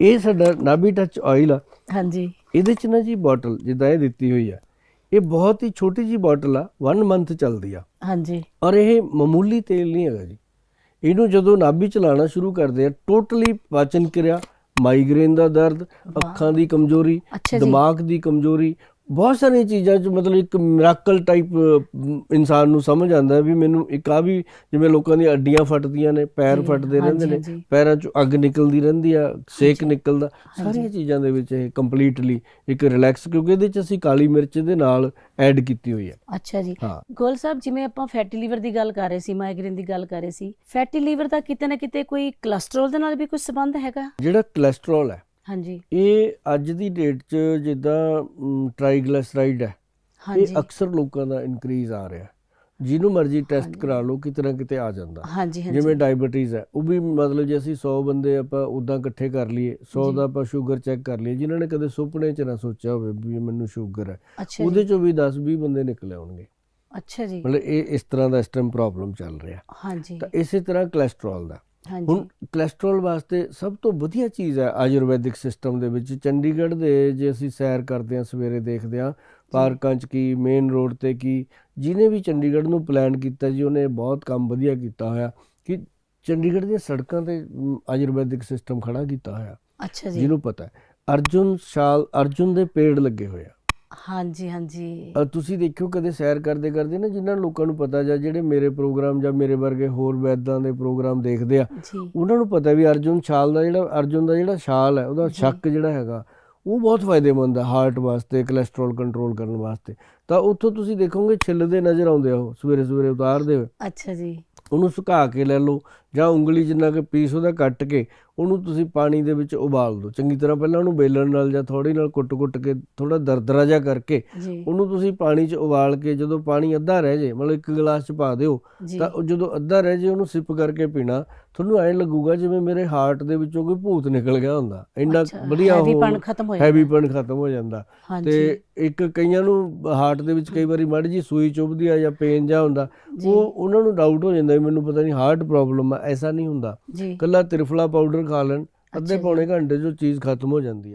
ਇਹ ਸਾਡਾ ਨਾਭੀ touch oil ਆ। ਹਾਂਜੀ। ਇਹਦੇ ਚ ਨਾ ਜੀ ਬੋਟਲ ਜਿੱਦਾਂ ਇਹ ਦਿੱਤੀ ਹੋਈ ਆ ਇਹ ਬਹੁਤ ਹੀ ਛੋਟੀ ਜੀ ਬੋਟਲ ਆ 1 ਮੰਥ ਚੱਲਦੀ ਆ। ਹਾਂਜੀ। ਔਰ ਇਹ ਮਾਮੂਲੀ ਤੇਲ ਨਹੀਂ ਹੈਗਾ ਜੀ। ਇਹਨੂੰ ਜਦੋਂ ਨਾਭੀ ਚਲਾਉਣਾ ਸ਼ੁਰੂ ਕਰਦੇ ਆ ਟੋਟਲੀ ਪਾਚਨ ਕਿਰਿਆ ਮਾਈਗ੍ਰੇਨ ਦਾ ਦਰਦ ਅੱਖਾਂ ਦੀ ਕਮਜ਼ੋਰੀ ਦਿਮਾਗ ਦੀ ਕਮਜ਼ੋਰੀ ਬਹੁਤ ਸਾਰੀਆਂ ਚੀਜ਼ਾਂ ਚ ਮਤਲਬ ਇੱਕ ਮਿਰਾਕਲ ਟਾਈਪ ਇਨਸਾਨ ਨੂੰ ਸਮਝ ਆਉਂਦਾ ਵੀ ਮੈਨੂੰ ਇੱਕ ਆ ਵੀ ਜਿਵੇਂ ਲੋਕਾਂ ਦੀਆਂ ਅੱਡੀਆਂ ਫਟਦੀਆਂ ਨੇ ਪੈਰ ਫਟਦੇ ਰਹਿੰਦੇ ਨੇ। ਪੈਰਾਂ ਚੋਂ ਅੱਗ ਨਿਕਲਦੀ ਰਹਿੰਦੀ ਆ ਸੇਕ ਨਿਕਲਦਾ ਸਾਰੀਆਂ ਚੀਜ਼ਾਂ ਦੇ ਵਿੱਚ ਇਹ ਕੰਪਲੀਟਲੀ ਇੱਕ ਰਿਲੈਕਸ ਕਿਉਂਕਿ ਇਹਦੇ ਚ ਅਸੀਂ ਕਾਲੀ ਮਿਰਚ ਦੇ ਨਾਲ ਐਡ ਕੀਤੀ ਹੋਈ ਹੈ ਅੱਛਾ ਜੀ। ਗੋਲ ਸਾਹਿਬ ਜਿਵੇਂ ਆਪਾਂ ਫੈਟੀ ਲੀਵਰ ਦੀ ਗੱਲ ਕਰ ਰਹੇ ਸੀ ਮਾਈਗ੍ਰੇਨ ਦੀ ਗੱਲ ਕਰ ਰਹੇ ਸੀ ਫੈਟੀ ਲੀਵਰ ਦਾ ਕਿਤੇ ਨਾ ਕਿਤੇ ਕੋਈ ਕੋਲੇਸਟ੍ਰੋਲ ਦੇ ਨਾਲ ਵੀ ਕੋਈ ਸੰਬੰਧ ਹੈਗਾ? ਜਿਹੜਾ ਕੋਲੇਸਟ੍ਰੋਲ ਹੈ ਹਾਂਜੀ। ਇਹ ਅੱਜ ਦੀ ਡੇਟ 'ਚ ਜਿੱਦਾਂ ਟ੍ਰਾਈਗਲਿਸਰਾਈਡ ਹੈ ਇਹ ਅਕਸਰ ਲੋਕਾਂ ਦਾ ਇਨਕਰੀਜ਼ ਆ ਰਿਹਾ। ਜਿਹਨੂੰ ਮਰਜ਼ੀ ਟੈਸਟ ਕਰਾ ਲਓ ਕਿਤੇ ਨਾ ਕਿਤੇ ਆ ਜਾਂਦਾ। ਜਿਵੇਂ ਡਾਇਬੀਟੀਜ਼ ਹੈ ਉਹ ਵੀ ਮਤਲਬ ਜੇ ਅਸੀਂ 100 ਬੰਦੇ ਆਪਾਂ ਉਦਾਂ ਇਕੱਠੇ ਕਰ ਲਈਏ 100 ਜੀ। ਦਾ ਆਪਾਂ ਸ਼ੂਗਰ ਚੈੱਕ ਕਰ ਲਈਏ ਜਿਨ੍ਹਾਂ ਨੇ ਕਦੇ ਸੁਪਨੇ 'ਚ ਨਾ ਸੋਚਿਆ ਹੋਵੇ ਵੀ ਮੈਨੂੰ ਸ਼ੂਗਰ ਹੈ ਉਹਦੇ 'ਚੋਂ ਵੀ 10 20 ਬੰਦੇ ਨਿਕਲੇ ਆਉਣਗੇ ਅੱਛਾ ਜੀ। ਮਤਲਬ ਇਹ ਇਸ ਤਰ੍ਹਾਂ ਦਾ ਇਸ ਟਾਈਮ ਪ੍ਰੋਬਲਮ ਚੱਲ ਰਿਹਾ। ਹਾਂਜੀ। ਤਾਂ ਇਸੇ ਤਰ੍ਹਾਂ ਕੋਲੇਸਟ੍ਰੋਲ ਦਾ। ਹੁਣ ਕੋਲੇਸਟ੍ਰੋਲ ਵਾਸਤੇ ਸਭ ਤੋਂ ਵਧੀਆ ਚੀਜ਼ ਹੈ ਆਯੁਰਵੈਦਿਕ ਸਿਸਟਮ ਦੇ ਵਿੱਚ। ਚੰਡੀਗੜ੍ਹ ਦੇ ਜੇ ਅਸੀਂ ਸੈਰ ਕਰਦੇ ਹਾਂ ਸਵੇਰੇ ਦੇਖਦੇ ਹਾਂ ਪਾਰਕਾਂ 'ਚ ਕੀ ਮੇਨ ਰੋਡ ਤੇ ਕੀ ਜਿਹਨੇ ਵੀ ਚੰਡੀਗੜ੍ਹ ਨੂੰ ਪਲਾਨ ਕੀਤਾ ਜੀ ਉਹਨੇ ਬਹੁਤ ਕੰਮ ਵਧੀਆ ਕੀਤਾ ਹੋਇਆ ਕਿ ਚੰਡੀਗੜ੍ਹ ਦੀਆਂ ਸੜਕਾਂ ਤੇ ਆਯੁਰਵੈਦਿਕ ਸਿਸਟਮ ਖੜਾ ਕੀਤਾ ਹੋਇਆ। ਅੱਛਾ ਜੀ। ਜਿਹਨੂੰ ਪਤਾ ਹੈ। ਅਰਜੁਨ ਸ਼ਾਲ ਅਰਜੁਨ ਦੇ ਪੇੜ ਲੱਗੇ ਹੋਏ ਆ। ਹਾਂਜੀ ਹਾਂਜੀ। ਅ, ਤੁਸੀਂ ਦੇਖਿਓ ਕਦੇ ਸੈਰ ਕਰਦੇ ਕਰਦੇ ਨਾ ਜਿਨ੍ਹਾਂ ਲੋਕਾਂ ਨੂੰ ਪਤਾ ਜਾਂ ਜਿਹੜੇ ਮੇਰੇ ਪ੍ਰੋਗਰਾਮ ਜਾਂ ਮੇਰੇ ਵਰਗੇ ਹੋਰ ਵੈਦਾਂ ਦੇ ਪ੍ਰੋਗਰਾਮ ਦੇਖਦੇ ਆ ਜੀ। ਉਹਨਾਂ ਨੂੰ ਪਤਾ ਵੀ ਅਰਜੁਨ ਛਾਲ ਦਾ ਜਿਹੜਾ ਅਰਜੁਨ ਦਾ ਜਿਹੜਾ ਛਾਲ ਹੈ ਉਹਦਾ। ਛੱਕ ਜਿਹੜਾ ਹੈਗਾ ਉਹ ਬਹੁਤ ਫਾਇਦੇਮੰਦ ਹੈ ਹਾਰਟ ਵਾਸਤੇ ਕੋਲੇਸਟ੍ਰੋਲ ਕੰਟਰੋਲ ਕਰਨ ਵਾਸਤੇ। ਤਾਂ ਉੱਥੋਂ ਤੁਸੀਂ ਦੇਖੋਗੇ ਛਿੱਲਦੇ ਨਜ਼ਰ ਆਉਂਦੇ ਆ ਉਹ ਸਵੇਰੇ ਸਵੇਰੇ ਉਤਾਰਦੇ ਹੋਏ। ਅੱਛਾ ਜੀ। ਉਹਨੂੰ ਸੁਕਾ ਕੇ ਲੈ ਲਓ ਜਾਂ ਉਂਗਲੀ ਜਿੰਨਾ ਕਿ ਪੀਸ ਉਹਦਾ ਕੱਟ ਕੇ ਉਹਨੂੰ ਤੁਸੀਂ ਪਾਣੀ ਦੇ ਵਿੱਚ ਉਬਾਲ ਦਿਓ। ਚੰਗੀ ਤਰ੍ਹਾਂ ਪਹਿਲਾਂ ਉਹਨੂੰ ਬੇਲਣ ਨਾਲ ਜਾਂ ਥੋੜੀ ਨਾਲ ਕੁੱਟ-ਕੁੱਟ ਕੇ ਥੋੜਾ ਦਰਦਰਾ ਜਿਹਾ ਕਰਕੇ ਜੀ। ਉਹਨੂੰ ਤੁਸੀਂ ਪਾਣੀ 'ਚ ਉਬਾਲ ਕੇ ਜਦੋਂ ਪਾਣੀ ਅੱਧਾ ਰਹਿ ਜੇ ਮਤਲਬ ਇੱਕ ਗਲਾਸ 'ਚ ਪਾ ਦਿਓ ਜੀ। ਤਾਂ ਉਹ ਜਦੋਂ ਅੱਧਾ ਰਹਿ ਜੇ ਉਹਨੂੰ ਸਿਪ ਕਰਕੇ ਪੀਣਾ ਤੁਹਾਨੂੰ ਐਂ ਲੱਗੂਗਾ ਜਿਵੇਂ ਮੇਰੇ ਹਾਰਟ ਦੇ ਵਿੱਚੋਂ ਕੋਈ ਭੂਤ ਨਿਕਲ ਗਿਆ ਹੁੰਦਾ। ਇੰਨਾ ਵਧੀਆ ਹੈਵੀਪਣ ਖਤਮ ਹੋ ਜਾਂਦਾ। ਹੈਵੀਪਨ ਖਤਮ ਹੋ ਜਾਂਦਾ। ਤੇ ਇੱਕ ਕਈਆਂ ਨੂੰ ਹਾਰਟ ਦੇ ਵਿੱਚ ਕਈ ਵਾਰੀ ਮੜ ਜੀ ਸੂਈ ਚੁੱਭਦੀ ਆ ਜਾਂ ਪੇਨ ਜਾ ਹੁੰਦਾ ਜੀ। ਉਹ ਉਹਨਾਂ ਨੂੰ ਡਾਊਟ ਹੋ ਜਾਂਦਾ ਮੈਨੂੰ ਪਤਾ ਨਹੀਂ ਹਾਰਟ ਪ੍ਰੋਬਲਮ ਆ ਐਸਾ ਨਹੀਂ ਹੁੰਦਾ। ਜੀ। ਕੱਲਾ ਤ੍ਰਿਫਲਾ ਪਾਊਡਰ ਖਾ ਲੈਣ ਅੱਧੇ। ਪੌਣੇ ਘੰਟੇ 'ਚ ਚੀਜ਼ ਖਤਮ ਹੋ ਜਾਂਦੀ ਹੈ।